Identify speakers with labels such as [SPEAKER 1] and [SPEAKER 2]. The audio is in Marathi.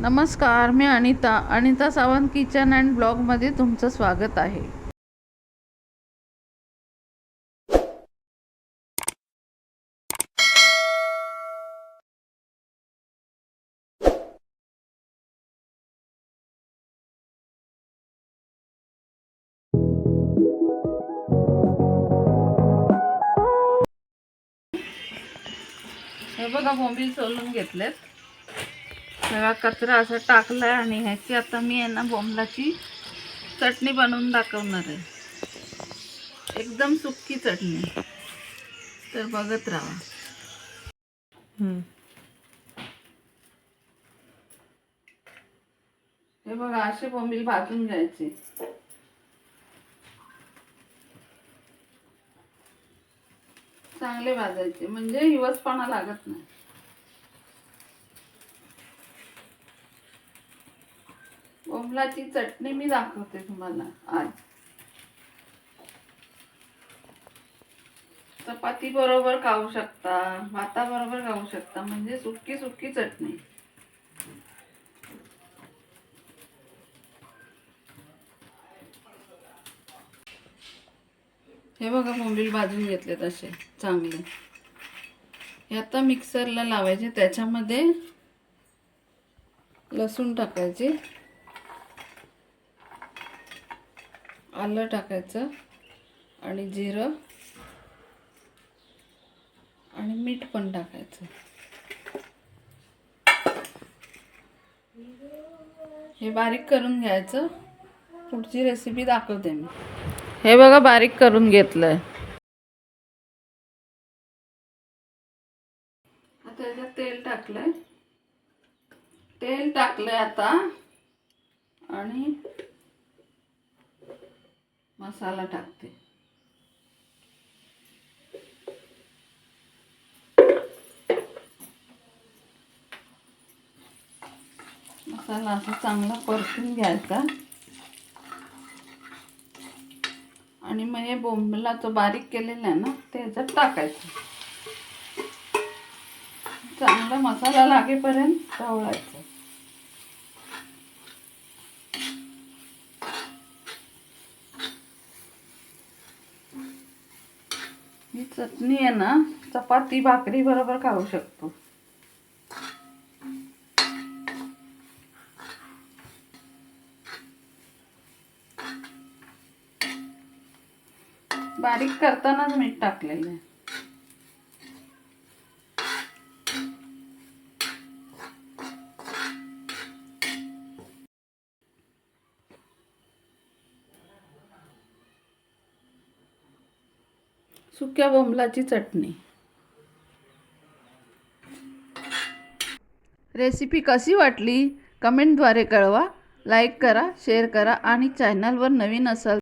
[SPEAKER 1] नमस्कार मी अनिता अनिता सावंत किचन अँड ब्लॉगमध्ये तुमचं स्वागत आहे. हे बघा बोंबील सोलून घेतलेत. सगळा कचरा असा टाकलाय आणि ह्याची आता मी आहे ना बोंबलाची चटणी बनवून दाखवणार आहे. एकदम सुक्की चटणी. तर बघत राहा. हे बघा असे बोंबील भाजून घ्यायचे. चांगले भाजायचे. म्हणजे हिवसपणा लागत नाही. कमलाची चटणी मी दाखवते तुम्हाला आज. चपाती बरोबर खाऊ शकता भाताबरोबर खाऊ शकता म्हणजे सुकी सुकी चटणी. हे बघा मोबिल भाजून घेतले तसे चांगले. हे आता मिक्सरला लावायचे त्याच्यामध्ये लसूण टाकायचे. आलं टाकायचं आणि जिरं आणि मीठ पण टाकायचं. हे बारीक करून घ्यायचं. पुढची रेसिपी दाखवते मी. हे बघा बारीक करून घेतलंय. आता याच्यात तेल टाकलंय. तेल टाकलंय आता. आणि मसाला टाकते. मसाला असा चांगला परतून घ्यायचा. आणि मग हे बोंबला तो बारीक केलेला आहे ना ते ह्याच्यात टाकायचं. चांगला मसाला लागेपर्यंत ढवळायचं ही चटणी आहे ना चपाती भाकरी बरोबर खाऊ शकतो. बारीक करतानाच मीठ टाकलेलं आहे. सुक्या बोंबलाची चटणी. रेसिपी कशी वाटली? कमेंटद्वारे कळवा. लाईक करा शेअर करा आणि चॅनलवर नवीन असाल